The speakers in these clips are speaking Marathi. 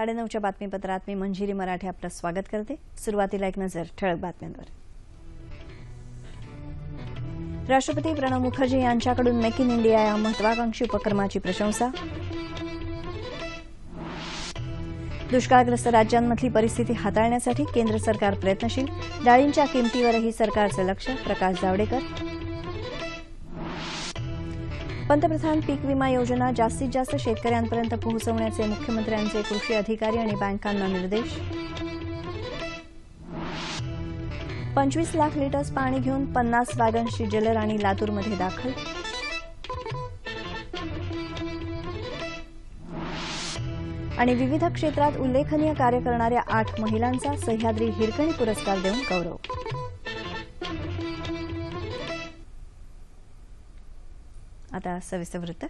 साडेनऊच्या बातमीपत्रात मी मंजिरी मराठे आपलं स्वागत करते. सुरुवातीला एक नजर ठळक बातम्यांवर. राष्ट्रपती प्रणव मुखर्जी यांच्याकडून मेक इन इंडिया या महत्वाकांक्षी उपक्रमाची प्रशंसा. दुष्काळग्रस्त राज्यांमधली परिस्थिती हाताळण्यासाठी केंद्र सरकार प्रयत्नशील. डाळींच्या किमतीवरही सरकारचं लक्ष प्रकाश जावडेकर. पंतप्रधान पीक विमा योजना जास्तीत जास्त शेतकऱ्यांपर्यंत पोहोचवण्याचे मुख्यमंत्र्यांचे कृषी अधिकारी आणि बँकांना निर्देश. पंचवीस लाख लिटर्स पाणी घेऊन पन्नास वॅगन्सची जलराणी लातूरमध्ये दाखल. आणि विविध क्षेत्रात उल्लेखनीय कार्य करणाऱ्या आठ महिलांचा सह्याद्री हिरकणी पुरस्कार देऊन गौरव. आता सविस्तर वृत्त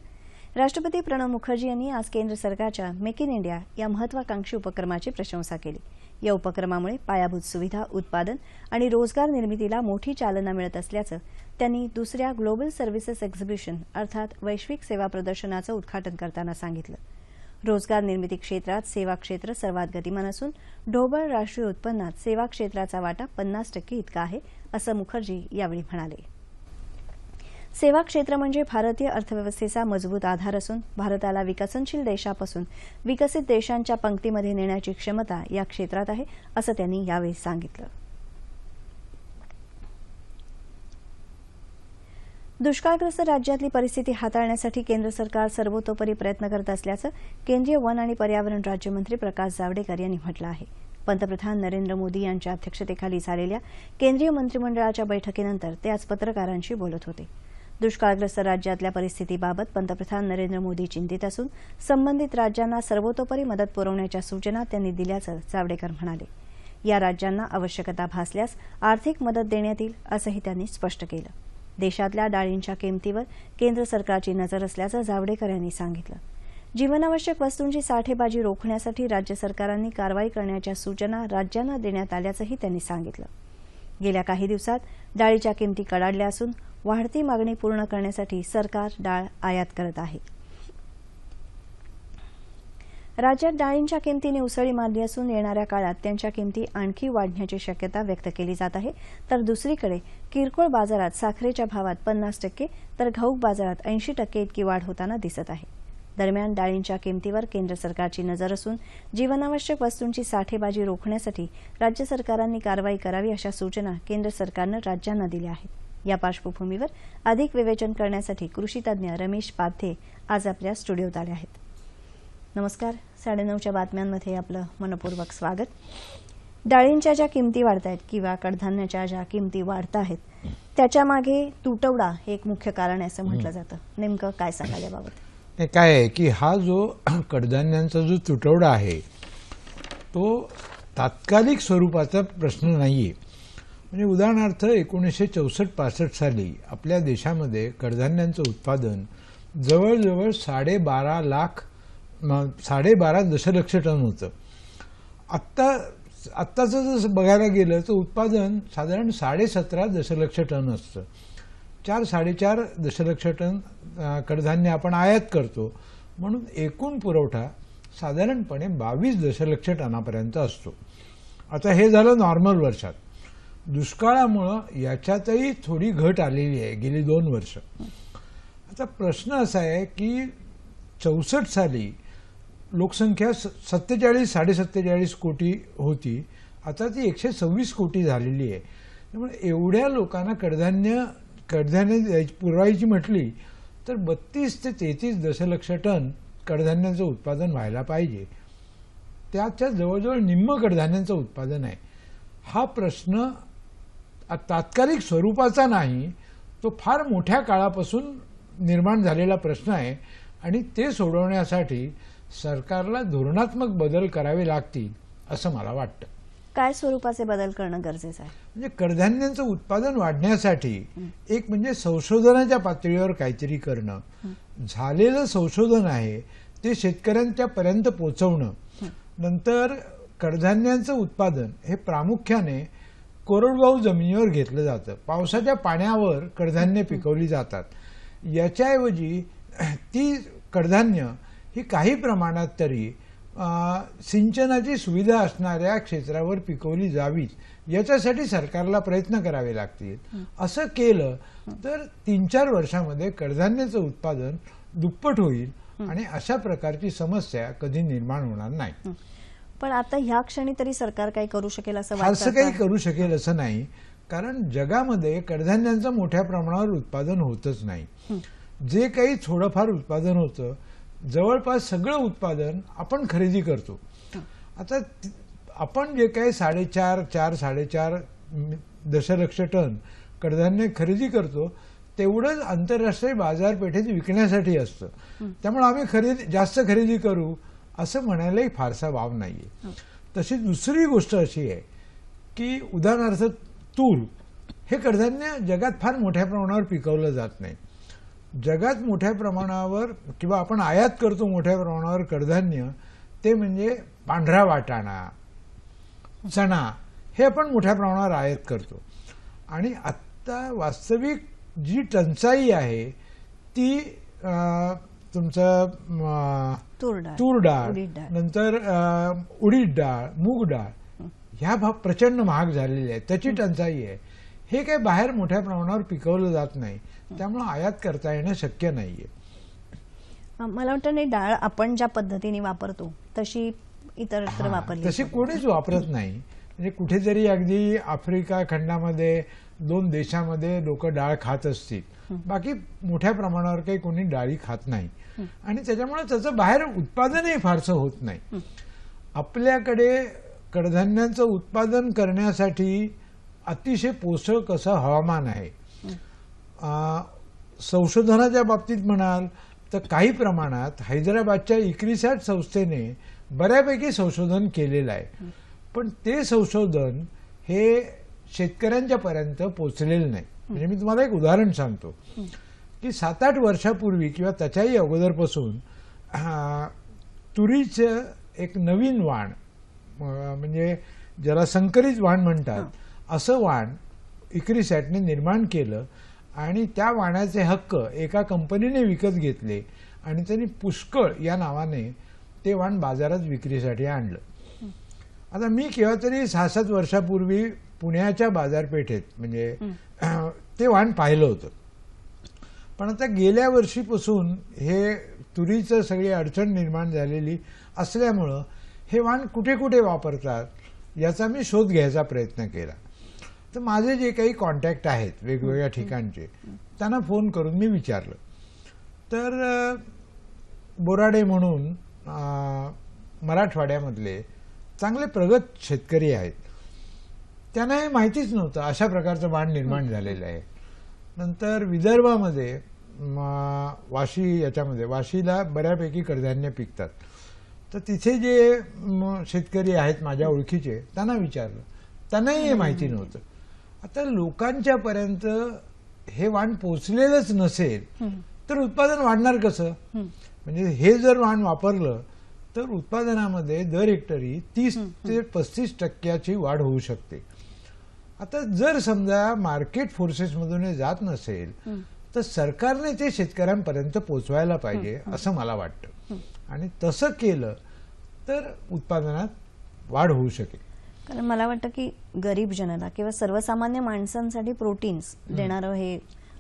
राष्ट्रपती प्रणव मुखर्जी यांनी आज केंद्र सरकारच्या मेक इन इंडिया या महत्वाकांक्षी उपक्रमाची प्रशंसा केली. या उपक्रमामुळे पायाभूत सुविधा उत्पादन आणि रोजगार निर्मितीला मोठी चालना मिळत असल्याचं त्यांनी दुसऱ्या ग्लोबल सर्व्हिसेस एक्झिबिशन अर्थात वैश्विक सेवा प्रदर्शनाचं उद्घाटन करताना सांगितलं. रोजगार निर्मिती क्षेत्रात सेवा क्षेत्र सर्वात गतिमान असून ढोबळ राष्ट्रीय उत्पन्नात सेवा क्षेत्राचा वाटा पन्नास टक्के इतका आहे असं मुखर्जी यावेळी म्हणाले. सेवा क्षेत्र म्हणजे भारतीय अर्थव्यवस्थेचा मजबूत आधार असून भारताला विकसनशील देशापासून विकसित देशांच्या पंक्तीमध्ये नेण्याची क्षमता या क्षेत्रात आहे असं त्यांनी यावेळी सांगितलं. दुष्काळग्रस्त राज्यातली परिस्थिती हाताळण्यासाठी केंद्र सरकार सर्वतोपरी प्रयत्न करत असल्याचं केंद्रीय वन आणि पर्यावरण राज्यमंत्री प्रकाश जावडेकर यांनी म्हटलं आहे. पंतप्रधान नरेंद्र मोदी यांच्या अध्यक्षतेखाली झालेल्या केंद्रीय मंत्रिमंडळाच्या बैठकीनंतर ते आज पत्रकारांशी बोलत होते. दुष्काळग्रस्त राज्यातल्या परिस्थितीबाबत पंतप्रधान नरेंद्र मोदी चिंतित असून संबंधित राज्यांना सर्वतोपरी मदत पुरवण्याच्या सूचना त्यांनी दिल्याचं जावडेकर म्हणाले. या राज्यांना आवश्यकता भासल्यास आर्थिक मदत देण्यात येईल असंही त्यांनी स्पष्ट केलं. देशातल्या डाळींच्या किमतीवर केंद्र सरकारची नजर असल्याचं जावडेकर यांनी सांगितलं. जीवनावश्यक वस्तूंची साठेबाजी रोखण्यासाठी राज्य सरकारांनी कारवाई करण्याच्या सूचना राज्यांना देण्यात आल्याचंही त्यांनी सांगितलं. गेल्या काही दिवसात डाळीच्या किमती कडाडल्या असून वाढती मागणी पूर्ण करण्यासाठी सरकार डाळ आयात करत आहे. राज्यात डाळींच्या किमतीने उसळी मारली असून येणाऱ्या काळात त्यांच्या किमती आणखी वाढण्याची शक्यता व्यक्त केली जात आहे. तर दुसरीकडे किरकोळ बाजारात साखरेच्या भावात पन्नास टक्के तर घाऊक बाजारात ऐंशी टक्के इतकी वाढ होताना दिसत आहे. दरम्यान डाळींच्या किमतीवर केंद्र सरकारची नजर असून जीवनावश्यक वस्तूंची साठेबाजी रोखण्यासाठी राज्य सरकारांनी कारवाई करावी अशा सूचना केंद्र सरकारनं राज्यांना दिल्या आहेत. या पार्श्वभूमीवर अधिक विवेचन करण्यासाठी कृषी तज्ज्ञ रमेश पाध्ये आज आपल्या स्टुडिओत आले आहेत. नमस्कार. साडेनऊच्या बातम्यांमध्ये आपलं मनपूर्वक स्वागत. डाळींच्या ज्या किमती वाढत आहेत किंवा कडधान्याच्या ज्या किमती वाढत आहेत त्याच्यामागे तुटवडा हे एक मुख्य कारण आहे असं म्हटलं जातं. नेमकं काय सांगाल याबाबत? काय आहे की हा जो कडधान्यांचा जो तुटवडा आहे तो तात्कालिक स्वरूपाचा प्रश्न नाही आहे म्हणजे उदाहरणार्थ एकोणीसशे चौसष्ट पासष्ट साली आपल्या देशामध्ये कडधान्यांचं उत्पादन जवळजवळ साडेबारा लाख साडेबारा दशलक्ष टन होतं. आत्ता आत्ताचं जर बघायला गेलं तर उत्पादन साधारण साडेसतरा दशलक्ष टन असतं. चार साडेचार दशलक्ष टन कडधान्य आपण आयात करतो. म्हणून एकूण पुरवठा साधारणपणे बावीस दशलक्ष टनापर्यंत असतो. आता हे झालं नॉर्मल वर्षात. दुष्काळामुळं याच्यातही थोडी घट आलेली आहे गेली दोन वर्ष. आता प्रश्न असा आहे की चौसष्ट साली लोकसंख्या स- सत्तेचाळीस साडेसत्तेचाळीस कोटी होती. आता ती एकशे सव्वीस कोटी झालेली आहे. त्यामुळे एवढ्या लोकांना कडधान्य कडधान्य द्यायची- पुरवायची म्हटली तर बत्तीस ते तेहतीस दशलक्ष टन कडधान्यांचं उत्पादन व्हायला पाहिजे. त्याच्या जवळजवळ निम्म कडधान्यांचं उत्पादन आहे. हा प्रश्न तात्कालिक स्वरूपाचा नाही तो फार मोठ्या काळापासून निर्माण झालेला प्रश्न आहे आणि ते सोडवण्यासाठी सरकारला धोरणात्मक बदल करावे लागतील असं मला वाटतं. काय स्वरूपाचे बदल करणं गरजेचं आहे? म्हणजे कडधान्यांचं उत्पादन वाढण्यासाठी एक म्हणजे संशोधनाच्या पातळीवर काहीतरी करणं. झालेलं संशोधन आहे ते शेतकऱ्यांच्या पर्यंत पोहोचवणं नंतर कडधान्यांचं उत्पादन हे प्रामुख्याने कोरडवाहू जमिनीवर घेतलं जातं. पावसाच्या पाण्यावर कडधान्य पिकवली जातात. याच्याऐवजी ती कडधान्य ही काही प्रमाणात तरी सिंचनाची सुविधा असणाऱ्या क्षेत्रावर पिकवली जावीत. याच्यासाठी सरकारला प्रयत्न करावे लागतील. असं केलं तर तीन चार वर्षामध्ये कडधान्याचं उत्पादन दुप्पट होईल आणि अशा प्रकारची समस्या कधी निर्माण होणार नाही. पण आता ह्या क्षणी तरी सरकार काही करू शकेल असं वाटतं काही? करू शकेल असं नाही. कारण जगामध्ये कडधान्यांचं मोठ्या प्रमाणावर उत्पादन होतच नाही. जे काही थोडंफार उत्पादन होतं जवळपास सगळं उत्पादन आपण खरेदी करतो. आता आपण जे काही साडेचार चार साडेचार दशलक्ष टन कडधान्य खरेदी करतो तेवढंच आंतरराष्ट्रीय बाजारपेठेत विकण्यासाठी असतं. त्यामुळे आम्ही खरेदी जास्त खरेदी करू असं म्हणायलाही फारसा वाव नाहीये. तशी दुसरी गोष्ट अशी आहे की उदाहरणार्थ तूर हे कडधान्य जगात फार मोठ्या प्रमाणावर पिकवलं जात नाही. जगात मोठ्या प्रमाणावर किंवा आपण आयात करतो मोठ्या प्रमाणावर कडधान्य ते म्हणजे पांढरा वाटाणा चणा हे आपण मोठ्या प्रमाणावर आयात करतो. आणि आत्ता वास्तविक जी टंचाई आहे ती तुमचं तूर डाळ नंतर उडीद डाळ मूग डाळ ह्या भाग प्रचंड महाग झालेले आहेत. त्याची टंचाई आहे. हे काही बाहेर मोठ्या प्रमाणावर पिकवलं जात नाही. त्यामुळे आयात करता येणं शक्य नाहीये. मला वाटतं नाही डाळ आपण ज्या पद्धतीने वापरतो तशी इतरत्र हा, वापरली तशी. कोणीच वापरत नाही. म्हणजे कुठेतरी अगदी आफ्रिका खंडामध्ये दोन देशामध्ये लोक डाळ खात असतील. बाकी मोठ्या प्रमाणावर काही कोणी डाळी खात नाही. आणि त्याच्यामुळे त्याचं बाहेर उत्पादनही फारसं होत नाही. आपल्याकडे कडधान्यांचं उत्पादन करण्यासाठी अतिशय पोषक असं हवामान आहे. संशोधनाच्या बाबतीत म्हणाल तर काही प्रमाणात हैदराबादच्या इक्रिसॅट संस्थेने बऱ्यापैकी संशोधन केलेलं आहे. पण ते संशोधन हे शेतकऱ्यांच्या पर्यंत पोचलेलं नाही. म्हणजे मी तुम्हाला एक उदाहरण सांगतो. की सात आठ वर्षापूर्वी किंवा त्याच्याही अगोदरपासून तुरीचं एक नवीन वाण म्हणजे ज्याला संकरित वाण म्हणतात असं वाण इक्रिसॅटने निर्माण केलं आणि त्या वाण्याचे हक्क एका कंपनीने विकत घेतले आणि त्यांनी पुष्कळ या नावाने ते वाण बाजारात विक्रीसाठी आणलं. आता मी केव्हा तरी सहा सात वर्षापूर्वी पुण्याच्या बाजारपेठेत म्हणजे ते वाण पाहिलं होतं. पण आता गेल्या वर्षीपासून हे तुरीचं सगळी अडचण निर्माण झालेली असल्यामुळं हे वाण कुठे कुठे वापरतात याचा मी शोध घ्यायचा प्रयत्न केला. तर माझे जे काही कॉन्टॅक्ट आहेत वेगवेगळ्या ठिकाणचे त्यांना फोन करून मी विचारलं. तर बोराडे म्हणून मराठवाड्यामधले चांगले प्रगत शेतकरी आहेत. त्यांना हे माहितीच नव्हतं अशा प्रकारचं वाण निर्माण झालेलं आहे. नंतर विदर्भामध्ये वाशी याच्यामध्ये वाशीला बऱ्यापैकी कडधान्य पिकतात. तर तिथे जे शेतकरी आहेत माझ्या ओळखीचे त्यांना विचारलं. त्यांनाही हे माहिती नव्हतं. आता लोकांच्या पर्यंत हे वाण पोचलेलंच नसेल तर उत्पादन वाढणार कसं? म्हणजे हे जर वाण वापरलं तर उत्पादनामध्ये दर हेक्टरी तीस ते पस्तीस टक्क्याची वाढ होऊ शकते. आता जर समजा मार्केट फोर्सेसमधून हे जात नसेल तर सरकारने ते शेतकऱ्यांपर्यंत पोचवायला पाहिजे असं मला वाटतं. आणि तसं केलं तर उत्पादनात वाढ होऊ शकेल. कारण मला वाटतं की गरीब जनता किंवा सर्वसामान्य माणसांसाठी प्रोटीन्स देणारं हे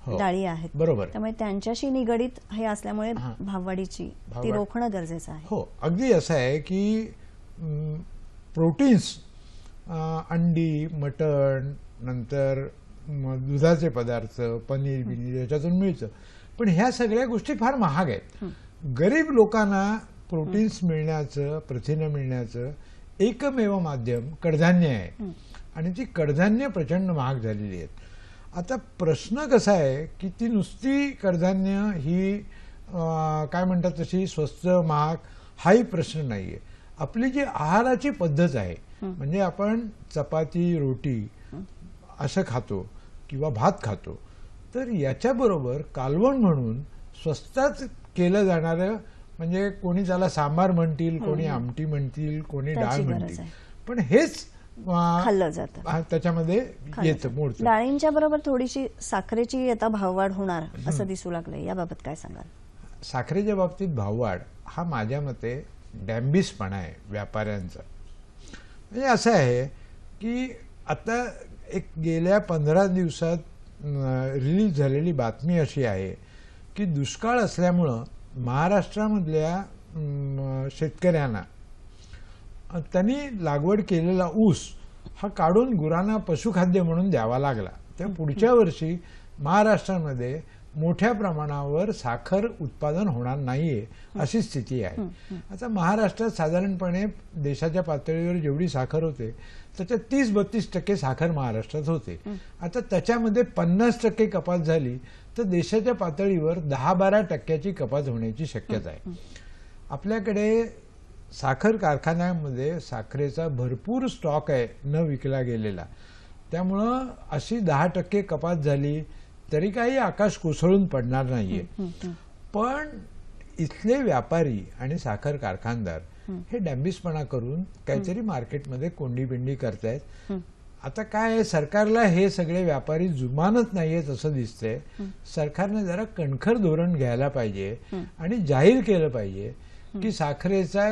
हो. डाळी आहेत. बरोबर. त्यामुळे त्यांच्याशी निगडीत हे असल्यामुळे. भाववाढीची ती. रोखणं गरजेचं आहे. हो. अगदी असं आहे की प्रोटीन्स अंडी मटण नंतर दुधाचे पदार्थ पनीर बिनीर याच्यातून मिळतं. पण ह्या सगळ्या गोष्टी फार महाग आहेत. गरीब लोकांना प्रोटीन्स मिळण्याचं प्रथिनं मिळण्याचं एकमेव माध्यम कडधान्य आहे. आणि ती कडधान्य प्रचंड महाग झालेली आहेत. आता प्रश्न कसा आहे की ती नुसती कडधान्य ही काय म्हणतात तशी स्वस्त महाग हाही प्रश्न नाहीये. आपली जी आहाराची पद्धत आहे म्हणजे आपण चपाती रोटी असं खातो. किंवा भात खातो तर याच्याबरोबर कालवण म्हणून स्वस्तात केलं जाणारं म्हणजे कोणी त्याला सांबार म्हणतील कोणी आमटी म्हणतील कोणी डाळ म्हणतील. पण हेच खाल्लं जातं. त्याच्यामध्ये येतं. मोडतं. डाळींच्या बरोबर थोडीशी साखरेची आता भाववाढ होणार असं दिसू लागलंय. याबाबत काय सांगाल? साखरेच्या बाबतीत भाववाढ हा माझ्या मते डॅम्बिसपणा आहे व्यापाऱ्यांचा. म्हणजे असं आहे की आता एक गेल्या पंधरा दिवसात रिलीज झालेली बातमी अशी आहे की दुष्काळ असल्यामुळं महाराष्ट्रामधल्या शेतकऱ्यांना त्यांनी लागवड केलेला ऊस हा काढून गुरांना पशुखाद्य म्हणून द्यावा लागला. त्या पुढच्या वर्षी महाराष्ट्रामध्ये मोठ्या प्रमाणावर साखर उत्पादन होणार नाहीये अशी स्थिती आहे. आता महाराष्ट्रात साधारणपणे देशाच्या पातळीवर जेवढी साखर होते त्याच्यात तीस बत्तीस टक्के साखर महाराष्ट्रात होते. आता त्याच्यामध्ये पन्नास टक्के कपात झाली तर देशाच्या पातळीवर दहा बारा टक्क्याची कपात होण्याची शक्यता आहे. आपल्याकडे साखर कारखान्यामध्ये साखरेचा भरपूर स्टॉक आहे न विकला गेलेला. त्यामुळं अशी दहा टक्के कपात झाली तरी काही आकाश कोसळून पडणार नाहीये. पण इथले व्यापारी आणि साखर कारखानदार हे डॅम्बिसपणा करून काहीतरी मार्केटमध्ये कोंडी बिंडी करतायत. आता काय आहे, सरकारला हे सगळे व्यापारी जुमानत नाहीयेत असं दिसतंय. सरकारने जरा कणखर धोरण घ्यायला पाहिजे आणि जाहीर केलं पाहिजे की साखरेचा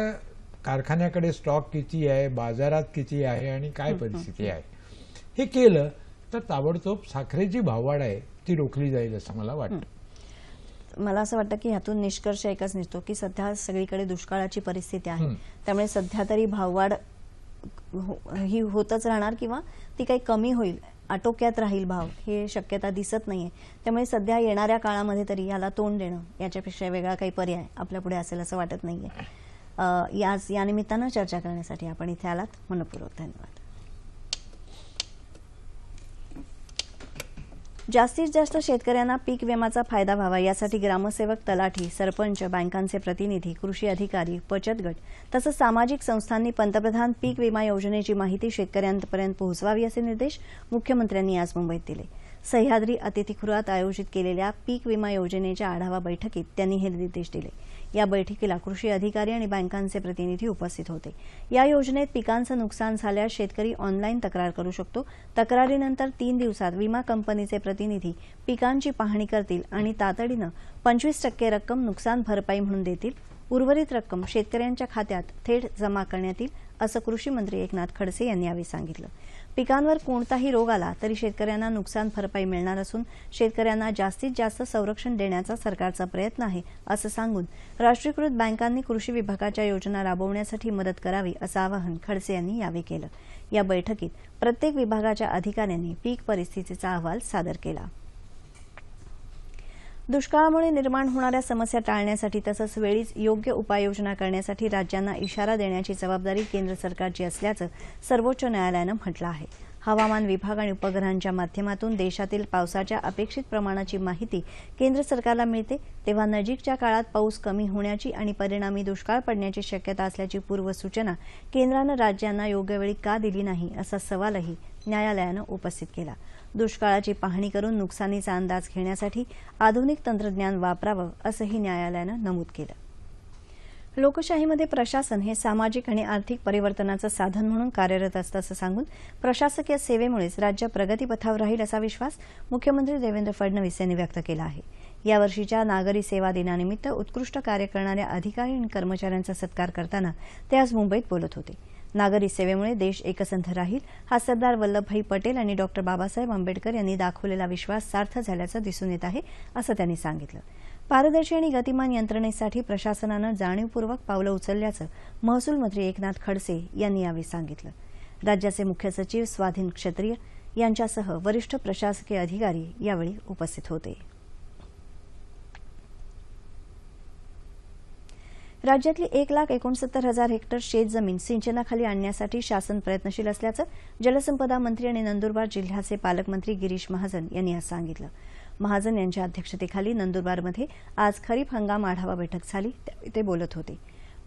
कारखान्याकडे स्टॉक किती आहे बाजारात किती आहे आणि काय परिस्थिती आहे. हे केलं तर ताबडतोब साखरेची भाववाढ आहे ती रोखली जाईल असं मला वाटतं. मला असं वाटतं की ह्यातून निष्कर्ष एकच निघतो की सध्या सगळीकडे दुष्काळाची परिस्थिती आहे. त्यामुळे सध्या तरी भाववाढ हो- ही होतच राहणार किंवा ती काही कमी होईल आटोक्यात राहील भाव हे शक्यता दिसत नाहीये. त्यामुळे सध्या येणाऱ्या काळामध्ये तरी याला तोंड देणं याच्यापेक्षा वेगळा काही पर्याय आपल्या पुढे असेल असं वाटत नाहीये. याच या निमित्तानं चर्चा करण्यासाठी आपण इथे आलात. मनपूर्वक धन्यवाद. जास्तीत जास्त शेतकऱ्यांना पीक विम्याचा फायदा व्हावा यासाठी ग्रामसेवक तलाठी सरपंच बँकांचे प्रतिनिधी कृषी अधिकारी बचत गट तसंच सामाजिक संस्थांनी पंतप्रधान पीक विमा योजनेची माहिती शेतकऱ्यांपर्यंत पोहोचवावी असे निर्देश मुख्यमंत्र्यांनी आज मुंबईत दिले. सह्याद्री अतिथीगृहात आयोजित केलेल्या पीक विमा योजनेच्या आढावा बैठकीत त्यांनी हे निर्देश दिले. या बैठकीला कृषी अधिकारी आणि बँकांचे प्रतिनिधी उपस्थित होते. या योजनेत पिकांचं नुकसान झाल्यास शेतकरी ऑनलाईन तक्रार करू शकतो. तक्रारीनंतर तीन दिवसात विमा कंपनीचे प्रतिनिधी पिकांची पाहणी करतील आणि तातडीनं पंचवीस टक्के रक्कम नुकसान भरपाई म्हणून देतील. उर्वरित रक्कम शेतकऱ्यांच्या खात्यात थेट जमा करण्यात येईल असं कृषी मंत्री एकनाथ खडसे यांनी यावेळी सांगितलं. पिकांवर कोणताही रोग आला तरी शेतकऱ्यांना नुकसान भरपाई मिळणार असून शेतकऱ्यांना जास्तीत जास्त संरक्षण देण्याचा सरकारचा प्रयत्न आहे असं सांगून राष्ट्रीयकृत बँकांनी कृषी विभागाच्या योजना राबवण्यासाठी मदत करावी असं आवाहन खडसे यांनी यावेळी केलं. या बैठकीत प्रत्येक विभागाच्या अधिकाऱ्यांनी पीक परिस्थितीचा अहवाल सादर केला. दुष्काळामुळे निर्माण होणाऱ्या समस्या टाळण्यासाठी तसंच वेळीच योग्य उपाययोजना करण्यासाठी राज्यांना इशारा देण्याची जबाबदारी केंद्र सरकारची असल्याचं सर्वोच्च न्यायालयानं म्हटलं आहे. हवामान विभाग आणि उपग्रहांच्या माध्यमातून देशातील पावसाच्या अपेक्षित प्रमाणाची माहिती केंद्र सरकारला मिळते तेव्हा नजीकच्या काळात पाऊस कमी होण्याची आणि परिणामी दुष्काळ पडण्याची शक्यता असल्याची पूर्वसूचना केंद्रानं राज्यांना योग्य वेळी का दिली नाही असा सवालही न्यायालयानं उपस्थित केला. दुष्काळाची पाहणी करून नुकसानीचा अंदाज घेण्यासाठी आधुनिक तंत्रज्ञान वापरावं असंही न्यायालयानं नमूद केलं. लोकशाहीमध्ये प्रशासन हे सामाजिक आणि आर्थिक परिवर्तनाचं साधन म्हणून कार्यरत असतं असं सांगून प्रशासकीय सेवेमुळेच राज्य प्रगतीपथावर राहील असा विश्वास मुख्यमंत्री देवेंद्र फडणवीस यांनी व्यक्त केला आहे. यावर्षीच्या नागरी सेवा दिनानिमित्त उत्कृष्ट कार्य करणाऱ्या अधिकारी आणि कर्मचाऱ्यांचा सत्कार करताना ते आज मुंबईत बोलत होते. नागरी सेवेमुळे देश एकसंध राहील हा सरदार वल्लभभाई पटेल आणि डॉक्टर बाबासाहेब आंबेडकर यांनी दाखवलेला विश्वास सार्थ झाल्याचं दिसून येत आहे असं त्यांनी सांगितलं. पारदर्शी आणि गतिमान यंत्रणेसाठी प्रशासनानं जाणीवपूर्वक पावलं उचलल्याचं महसूल मंत्री एकनाथ खडसे यांनी यावेळी सांगितलं. राज्याचे मुख्य सचिव स्वाधीन क्षत्रिय यांच्यासह वरिष्ठ प्रशासकीय अधिकारी यावेळी उपस्थित होते. राज्यातली एक लाख एकोणसत्तर हजार हेक्टर शेतजमीन सिंचनाखाली आणण्यासाठी शासन प्रयत्नशील असल्याचं जलसंपदा मंत्री आणि नंदुरबार जिल्ह्याचे पालकमंत्री गिरीश महाजन यांनी आज सांगितलं. महाजन यांच्या अध्यक्षतेखाली नंदुरबारमध्ये आज खरीप हंगाम आढावा बैठक झाली. ते बोलत होते.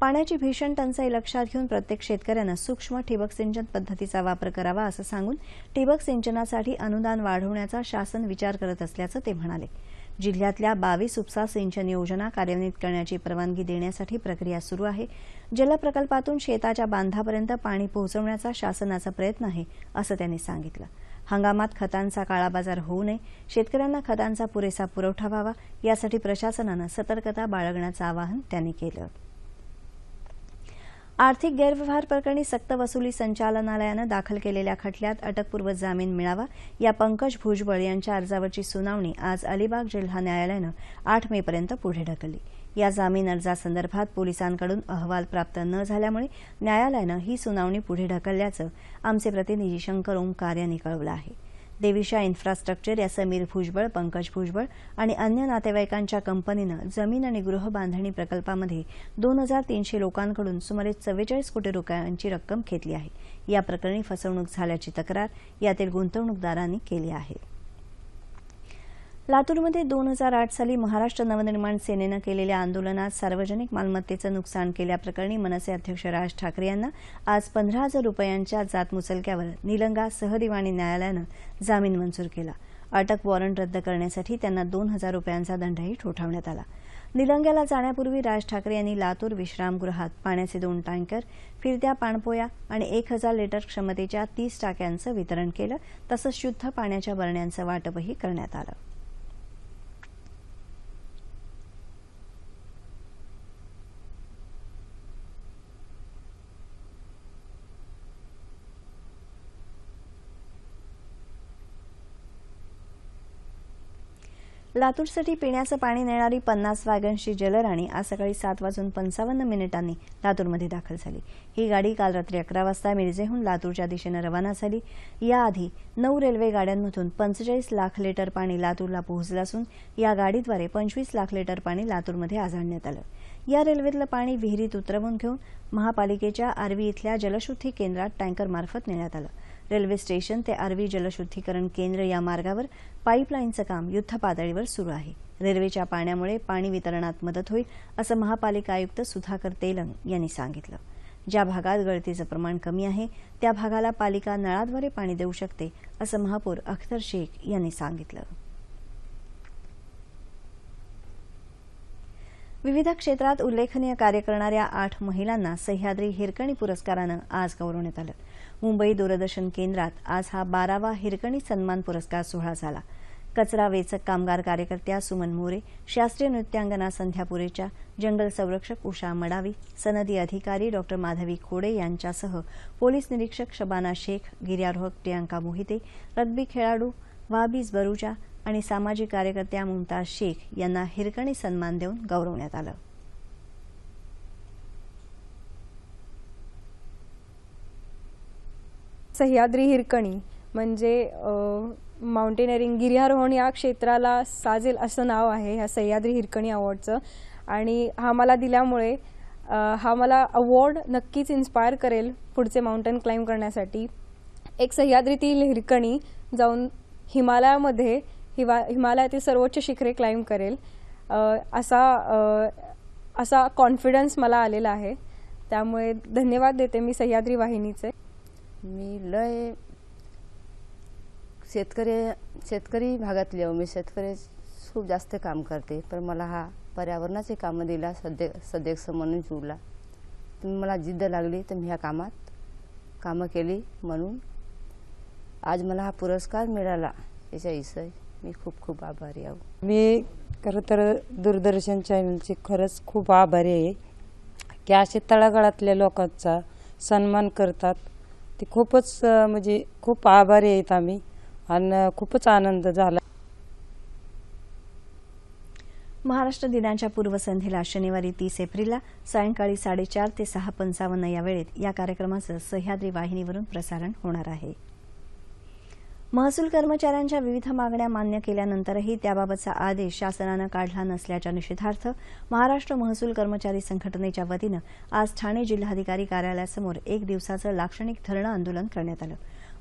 पाण्याची भीषण टंचाई लक्षात घेऊन प्रत्येक शेतकऱ्यानं सूक्ष्म ठिबक सिंचन पद्धतीचा वापर करावा असं सांगून ठिबक सिंचनासाठी अनुदान वाढवण्याचा शासन विचार करत असल्याचं ते म्हणाले. जिल्ह्यातल्या बावीस उपसा सिंचन योजना कार्यान्वित करण्याची परवानगी देण्यासाठी प्रक्रिया सुरू आहे. जलप्रकल्पातून शेताच्या बांधापर्यंत पाणी पोहोचवण्याचा शासनाचा प्रयत्न आहे असं त्यांनी सांगितलं. हंगामात खतांचा काळाबाजार होऊ नये शेतकऱ्यांना खतांचा पुरेसा पुरवठा व्हावा यासाठी प्रशासनानं सतर्कता बाळगण्याचं आवाहन त्यांनी केलं. आर्थिक गैरव्यवहार प्रकरणी सक्तवसुली संचालनालयानं दाखल केलेल्या खटल्यात अटकपूर्व जामीन मिळावा या पंकज भुजबळ यांच्या अर्जावरची सुनावणी आज अलिबाग जिल्हा न्यायालयानं आठ मेपर्यंत पुढे ढकलली. या जामीन अर्जासंदर्भात पोलिसांकडून अहवाल प्राप्त न झाल्यामुळे न्यायालयानं ही सुनावणी पुढे ढकलल्याचं आमचे प्रतिनिधी शंकर ओंकार यांनी कळवलं आहे. देविशा इन्फ्रास्ट्रक्चर या समीर भुजबळ पंकज भुजबळ आणि अन्य नातेवाईकांच्या कंपनीनं जमीन आणि गृहबांधणी प्रकल्पामध्ये दोन हजार तीनशे लोकांकडून सुमारे चव्वेचाळीस कोटी रुपयांची रक्कम घेतली आहे. या प्रकरणी फसवणूक झाल्याची तक्रार यातील गुंतवणूकदारांनी केली आहे. लातूरमध्ये दोन हजार आठ साली महाराष्ट्र नवनिर्माण सेनेनं केलेल्या आंदोलनात सार्वजनिक मालमत्तेचं नुकसान केल्याप्रकरणी मनसे अध्यक्ष राज ठाकरे यांना आज पंधरा हजार रुपयांच्या जातमुचलक्यावर निलंगा सहदिवाणी न्यायालयानं जामीन मंजूर केला. अटक वॉरंट रद्द करण्यासाठी त्यांना दोन हजार रुपयांचा दंडही ठोठावण्यात आला. निलंग्याला जाण्यापूर्वी राज ठाकरे यांनी लातूर विश्रामगृहात पाण्याचे दोन टँकर फिरत्या पाणपोया आणि एक हजार लिटर क्षमतेच्या तीस टाक्यांचं वितरण केलं तसंच शुद्ध पाण्याच्या बरण्यांचं वाटपही करण्यात आलं. लातूरसाठी पिण्याचं पाणी नेणारी पन्नास वॅगन्सची जलराणी आज सकाळी सात वाजून पंचावन्न मिनिटांनी लातूरमध्ये दाखल झाली. ही गाडी काल रात्री अकरा वाजता मिरजेहून लातूरच्या दिशेनं रवाना झाली. याआधी नऊ रेल्वे गाड्यांमधून पंचेचाळीस लाख लिटर पाणी लातूरला पोहोचलं असून या गाडीद्वारे पंचवीस लाख लिटर पाणी लातूरमध्ये आजाडण्यात आलं. या रेल्वेतलं पाणी विहिरीत उतरवून घेऊन महापालिकेच्या आर्वी इथल्या जलशुद्धी केंद्रात टँकरमार्फत नेण्यात आलं. रेल्वे स्टेशन ते आर्वी जलशुद्धीकरण केंद्र या मार्गावर पाईपलाईनचं काम युद्धपातळीवर सुरू आहे. रेल्वेच्या पाण्यामुळे पाणी वितरणात मदत होईल असं महापालिका आयुक्त सुधाकर तेलंग यांनी सांगितलं. ज्या भागात गळतीचं प्रमाण कमी आहे त्या भागाला पालिका नळाद्वारे पाणी देऊ शकते असं महापौर अख्तर शेख यांनी सांगितलं. विविध क्षेत्रात उल्लेखनीय कार्य करणाऱ्या आठ महिलांना सह्याद्री हिरकणी पुरस्कारानं आज गौरवण्यात आलं. मुंबई दूरदर्शन केंद्रात आज हा बारावा हिरकणी सन्मान पुरस्कार सोहळा झाला. कचरा वेचक कामगार कार्यकर्त्या सुमन मोरे शास्त्रीय नृत्यांगना संध्या पुरेच्या जंगल संरक्षक उषा मडावी सनदी अधिकारी डॉक्टर माधवी खोडे यांच्यासह पोलीस निरीक्षक शबाना शेख गिर्यारोहक प्रियांका मोहिते रग्बी खेळाडू वाबीज बरुजा आणि सामाजिक कार्यकर्त्या मुमताज शेख यांना हिरकणी सन्मान देऊन गौरवण्यात आलं. सह्याद्री हिरकणी म्हणजे माउंटेनिअरिंग गिर्यारोहण या क्षेत्राला साजेल असं नाव आहे ह्या सह्याद्री हिरकणी अवॉर्डचं आणि हा मला दिल्यामुळे हा मला अवॉर्ड नक्कीच इन्स्पायर करेल पुढचे माउंटेन क्लाइंब करण्यासाठी. एक सह्याद्रीतील हिरकणी जाऊन हिमालयामध्ये हिवा हिमालयातील सर्वोच्च शिखरे क्लाइंब करेल. असा असा कॉन्फिडन्स मला आलेला आहे. त्यामुळे धन्यवाद देते मी सह्याद्री वाहिनीचे. मी लय शेतकरी शेतकरी भागातली आहो मी शेतकरी खूप जास्त काम करते. पण मला हा पर्यावरणाचे कामं दिला सध्या सध्यक्ष म्हणून जुळला तुम्ही मला जिद्द लागली तर मी ह्या कामात कामं केली म्हणून आज मला हा पुरस्कार मिळाला. याच्या विषय मी खूप खूप आभारी आहो. मी खरं तर दूरदर्शन चॅनलची खरंच खूप आभारी आहे. की असे तळागाळातल्या लोकांचा सन्मान करतात. ते खूपच म्हणजे खूप आभारी आहेत आम्ही. आणि खूपच आनंद झाला. महाराष्ट्र दिनाच्या पूर्वसंध्येला शनिवारी तीस एप्रिलला सायंकाळी साडेचार ते सहा पंचावन्न या वेळेत या कार्यक्रमाचं सह्याद्री वाहिनीवरून प्रसारण होणार आहे. महसूल कर्मचाऱ्यांच्या विविध मागण्या मान्य केल्यानंतरही त्याबाबतचा आदेश शासनानं काढला नसल्याच्या निषेधार्थ महाराष्ट्र महसूल कर्मचारी संघटनेच्या वतीनं आज ठाणे जिल्हाधिकारी कार्यालयासमोर एक दिवसाचं लाक्षणिक धरणं आंदोलन करण्यात आलं.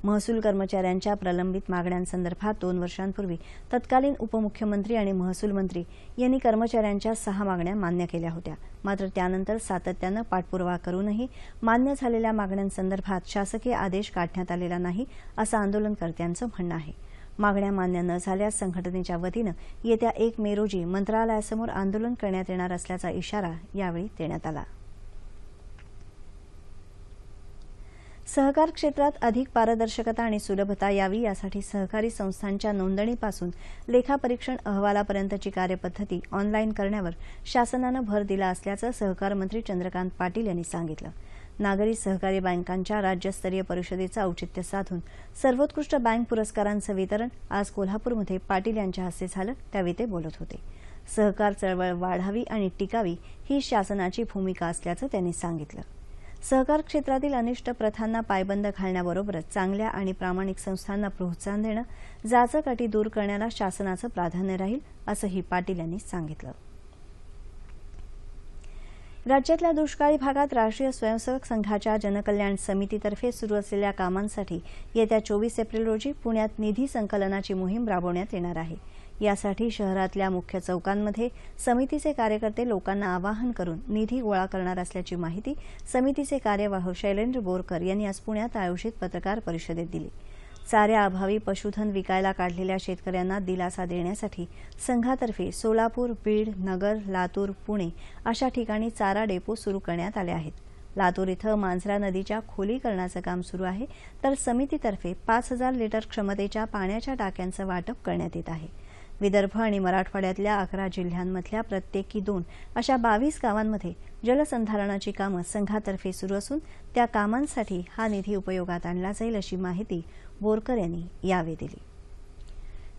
महसूल कर्मचाऱ्यांच्या प्रलंबित मागण्यांसंदर्भात दोन वर्षांपूर्वी तत्कालीन उपमुख्यमंत्री आणि महसूल मंत्री यांनी कर्मचाऱ्यांच्या सहा मागण्या मान्य केल्या होत्या. मात्र त्यानंतर सातत्यानं पाठपुरावा करूनही मान्य झालेल्या मागण्यांसंदर्भात शासकीय आदेश काढण्यात आलेला नाही असं आंदोलनकर्त्यांचं म्हणणं आहे. मागण्या मान्य न झाल्यास संघटनेच्या वतीनं येत्या एक मे रोजी मंत्रालयासमोर आंदोलन करण्यात येणार असल्याचा इशारा यावेळी देण्यात आला. सहकार क्षेत्रात अधिक पारदर्शकता आणि सुलभता यावी यासाठी सहकारी संस्थांच्या नोंदणीपासून लेखापरीक्षण अहवालापर्यंतची कार्यपद्धती ऑनलाईन करण्यावर शासनानं भर दिला असल्याचं सहकार मंत्री चंद्रकांत पाटील यांनी सांगितलं. नागरी सहकारी बँकांच्या राज्यस्तरीय परिषदेचं औचित्य साधून सर्वोत्कृष्ट बँक पुरस्कारांचं वितरण आज कोल्हापूरमध्ये पाटील यांच्या हस्ते झालं त्यावेळी ते बोलत होते. सहकार चळवळ वाढावी आणि टिकावी ही शासनाची भूमिका असल्याचं त्यांनी सांगितलं. सहकार क्षेत्रातील अनिष्ट प्रथांना पायबंद घालण्याबरोबरच चांगल्या आणि प्रामाणिक संस्थांना प्रोत्साहन देणं जाचक अटी दूर करण्याला शासनाचं प्राधान्य राहील असंही पाटील यांनी सांगितलं. राज्यातल्या दुष्काळी भागात राष्ट्रीय स्वयंसेवक संघाच्या जनकल्याण समितीतर्फे सुरू असलेल्या कामांसाठी येत्या चोवीस एप्रिल रोजी पुण्यात निधी संकलनाची मोहीम राबवण्यात येणार आहे. यासाठी शहरातल्या मुख्य चौकांमध्ये समितीचे कार्यकर्ते लोकांना आवाहन करून निधी गोळा करणार असल्याची माहिती समितीचे कार्यवाह शैलेंद्र बोरकर यांनी आज पुण्यात आयोजित पत्रकार परिषदेत दिली. चाऱ्याअभावी पशुधन विकायला काढलेल्या शेतकऱ्यांना दिलासा देण्यासाठी संघातर्फे सोलापूर बीड नगर लातूर पुणे अशा ठिकाणी चारा डेपो सुरू करण्यात आले आहेत. लातूर इथं मांजरा नदीच्या खोलीकरणाचं काम सुरू आहे तर समितीतर्फे पाच हजार लिटर क्षमतेच्या पाण्याच्या टाक्यांचं वाटप करण्यात येत आहे. विदर्भ आणि मराठवाड्यातल्या अकरा जिल्ह्यांमधल्या प्रत्येकी दोन अशा बावीस गावांमध्ये जलसंधारणाची कामं संघातर्फे सुरू असून त्या कामांसाठी हा निधी उपयोगात आणला जाईल अशी माहिती बोरकर यांनी यावेळी दिली.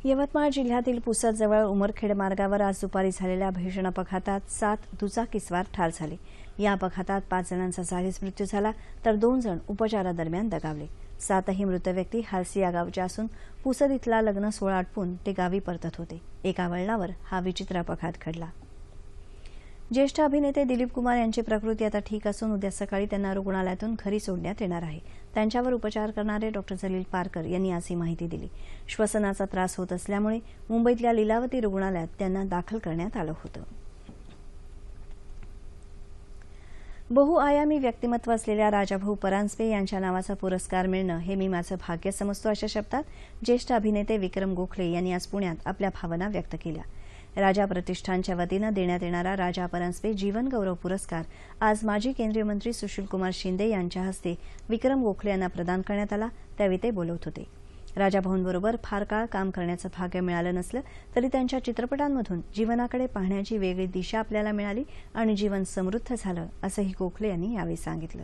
यवतमाळ जिल्ह्यातील पुसदजवळ उमरखेड मार्गावर आज दुपारी झालेल्या भीषण अपघातात सात दुचाकीस्वार ठार झाले. या अपघातात पाच जणांचा जागीच मृत्यू झाला तर दोन जण उपचारादरम्यान दगावले. सातही मृत व्यक्ती हालसी या गावच्या असून पुसद इथला लग्न सोहळा आटपून ते गावी परतत होते. एका वळणावर हा विचित्र अपघात घडला. ज्येष्ठ अभिनेते दिलीप कुमार यांची प्रकृती आता ठीक असून उद्या सकाळी त्यांना रुग्णालयातून घरी सोडण्यात येणार आहे. त्यांच्यावर उपचार करणारे डॉक्टर जलील पारकर यांनी आज ही माहिती दिली. श्वसनाचा त्रास होत असल्यामुळे मुंबईतल्या लीलावती रुग्णालयात त्यांना दाखल करण्यात आलं होतं. बहुआयामी व्यक्तिमत्व असलेल्या राजाभाऊ परांजपे यांच्या नावाचा पुरस्कार मिळणं हे मी माझं भाग्य समजतो अशा शब्दात ज्येष्ठ अभिनेते विक्रम गोखले यांनी आज पुण्यात आपल्या भावना व्यक्त केल्या. राजा प्रतिष्ठानच्या वतीनं देण्यात येणारा राजा परांजपे जीवनगौरव पुरस्कार आज माजी केंद्रीय मंत्री सुशीलकुमार शिंदे यांच्या हस्ते विक्रम गोखले यांना प्रदान करण्यात आला त्यावेळी ते बोलत होते. राजाभाऊंबरोबर फार काळ काम करण्याचं भाग्य मिळालं नसलं तरी त्यांच्या चित्रपटांमधून जीवनाकडे पाहण्याची वेगळी दिशा आपल्याला मिळाली आणि जीवन समृद्ध झालं असंही गोखले यांनी यावेळी सांगितलं.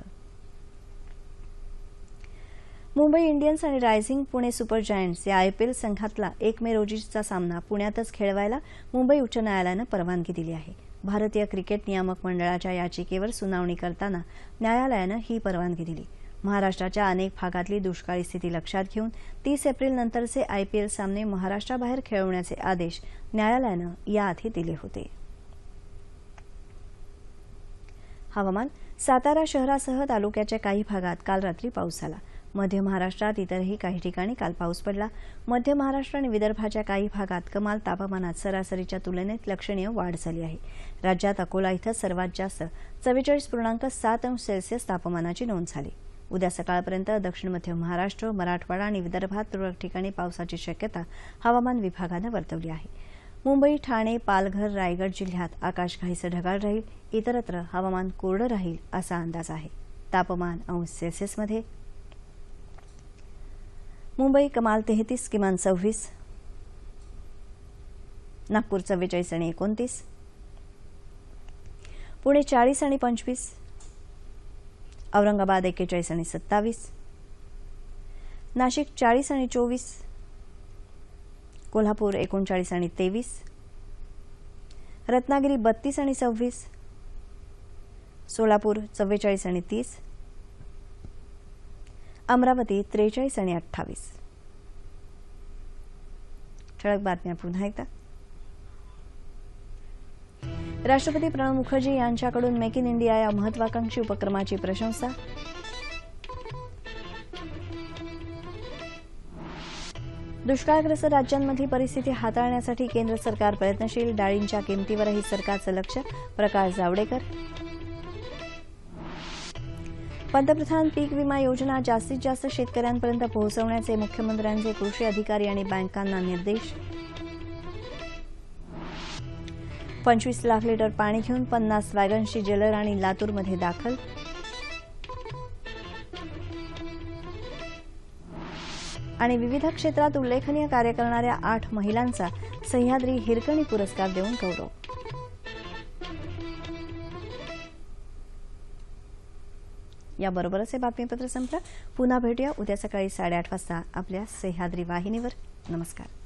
मुंबई इंडियन्स आणि रायझिंग पुणे सुपर जायंट्स या आयपीएल संघातला एक मे रोजीचा सामना पुण्यातच खेळवायला मुंबई उच्च न्यायालयानं परवानगी दिली आहे. भारतीय क्रिकेट नियामक मंडळाच्या याचिकेवर सुनावणी करताना न्यायालयानं ही परवानगी दिली. महाराष्ट्राच्या अनेक भागातली दुष्काळी स्थिती लक्षात घेऊन तीस एप्रिल नंतरचे आयपीएल सामने महाराष्ट्राबाहेर खेळवण्याचे आदेश न्यायालयानं याआधी दिले होते. हवामान सातारा शहरासह तालुक्याच्या काही भागात काल रात्री पाऊस झाला. मध्य महाराष्ट्रात इतरही काही ठिकाणी काल पाऊस पडला. मध्य महाराष्ट्र आणि विदर्भाच्या काही भागात कमाल तापमानात सरासरीच्या तुलनेत लक्षणीय वाढ झाली आहे. राज्यात अकोला इथं सर्वात जास्त चव्वेचाळीस पूर्णांक सात अंश सेल्सिअस तापमानाची नोंद झाली. उद्या सकाळपर्यंत दक्षिण मध्य महाराष्ट्र मराठवाडा आणि विदर्भात तुरळक ठिकाणी पावसाची शक्यता हवामान विभागानं वर्तवली आहे. मुंबई ठाणे पालघर रायगड जिल्ह्यात आकाश घाईचं ढगाळ राहील इतरत्र हवामान कोरडं राहील असा अंदाज आहे. तापमान अंश सेल्सिअसमध्ये मुंबई कमाल तेहतीस किमान सव्वीस. नागपूर चव्वेचाळीस आणि एकोणतीस. पुणे चाळीस आणि पंचवीस. औरंगाबाद एक्केचाळीस आणि सत्तावीस. नाशिक चाळीस आणि चोवीस. कोल्हापूर एकोणचाळीस आणि तेवीस. रत्नागिरी बत्तीस आणि सव्वीस. सोलापूर चव्वेचाळीस आणि तीस. अमरावती त्रेचाळीस आणि अठ्ठावीस. ठळक बातम्या पुन्हा एकदा. राष्ट्रपती प्रणव मुखर्जी यांच्याकडून मेक इन इंडिया या महत्वाकांक्षी उपक्रमाची प्रशंसा. दुष्काळग्रस्त राज्यांमधली परिस्थिती हाताळण्यासाठी केंद्र सरकार प्रयत्नशील. डाळींच्या किमतीवरही सरकारचं लक्ष. प्रकाश जावडेकर. पंतप्रधान पीक विमा योजना जास्तीत जास्त शेतकऱ्यांपर्यंत पोहोचवण्याचे मुख्यमंत्र्यांचे कृषी अधिकारी आणि बँकांना निर्देश. पंचवीस लाख लिटर पाणी घेऊन पन्नास वॅगन्सची जलराणी लातूरमध्ये दाखल. आणि विविध क्षेत्रात उल्लेखनीय कार्य करणाऱ्या आठ महिलांचा सह्याद्री हिरकणी पुरस्कार देऊन गौरव. याबरोबरच हे बातमीपत्र संपलं. पुन्हा भेटूया उद्या सकाळी साडेआठ वाजता आपल्या सह्याद्री वाहिनीवर. नमस्कार.